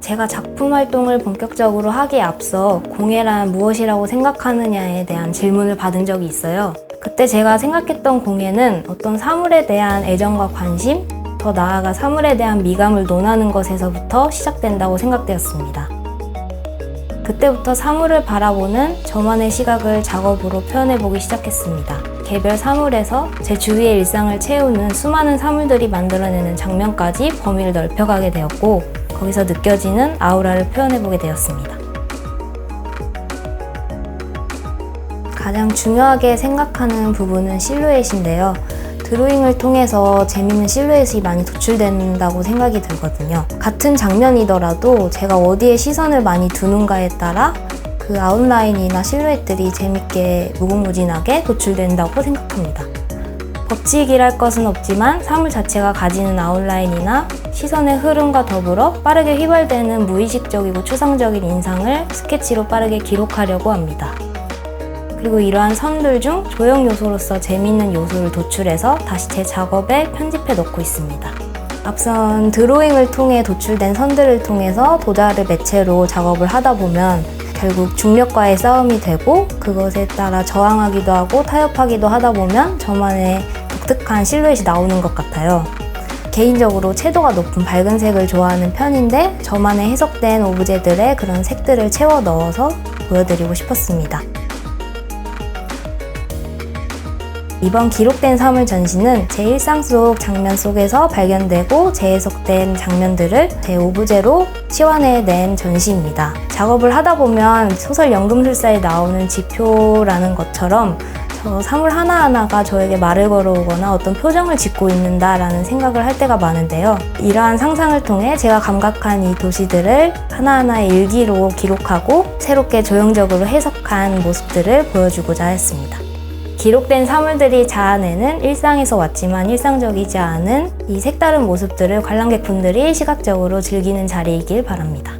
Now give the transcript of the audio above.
제가 작품 활동을 본격적으로 하기에 앞서 공예란 무엇이라고 생각하느냐에 대한 질문을 받은 적이 있어요. 그때 제가 생각했던 공예는 어떤 사물에 대한 애정과 관심, 더 나아가 사물에 대한 미감을 논하는 것에서부터 시작된다고 생각되었습니다. 그때부터 사물을 바라보는 저만의 시각을 작업으로 표현해보기 시작했습니다. 개별 사물에서 제 주위의 일상을 채우는 수많은 사물들이 만들어내는 장면까지 범위를 넓혀가게 되었고, 거기서 느껴지는 아우라를 표현해보게 되었습니다. 가장 중요하게 생각하는 부분은 실루엣인데요. 드로잉을 통해서 재밌는 실루엣이 많이 도출된다고 생각이 들거든요. 같은 장면이더라도 제가 어디에 시선을 많이 두는가에 따라 그 아웃라인이나 실루엣들이 재밌게 무궁무진하게 도출된다고 생각합니다. 법칙이랄 것은 없지만 사물 자체가 가지는 아웃라인이나 시선의 흐름과 더불어 빠르게 휘발되는 무의식적이고 추상적인 인상을 스케치로 빠르게 기록하려고 합니다. 그리고 이러한 선들 중 조형 요소로서 재미있는 요소를 도출해서 다시 제 작업에 편집해 넣고 있습니다. 앞선 드로잉을 통해 도출된 선들을 통해서 도자를 매체로 작업을 하다 보면 결국 중력과의 싸움이 되고 그것에 따라 저항하기도 하고 타협하기도 하다 보면 저만의 독특한 실루엣이 나오는 것 같아요. 개인적으로 채도가 높은 밝은 색을 좋아하는 편인데 저만의 해석된 오브제들의 그런 색들을 채워 넣어서 보여드리고 싶었습니다. 이번 기록된 사물 전시는 제 일상 속 장면 속에서 발견되고 재해석된 장면들을 제 오브제로 치환해낸 전시입니다. 작업을 하다 보면 소설 연금술사에 나오는 지표라는 것처럼 저 사물 하나하나가 저에게 말을 걸어오거나 어떤 표정을 짓고 있는다라는 생각을 할 때가 많은데요. 이러한 상상을 통해 제가 감각한 이 도시들을 하나하나의 일기로 기록하고 새롭게 조형적으로 해석한 모습들을 보여주고자 했습니다. 기록된 사물들이 자아내는 일상에서 왔지만 일상적이지 않은 이 색다른 모습들을 관람객분들이 시각적으로 즐기는 자리이길 바랍니다.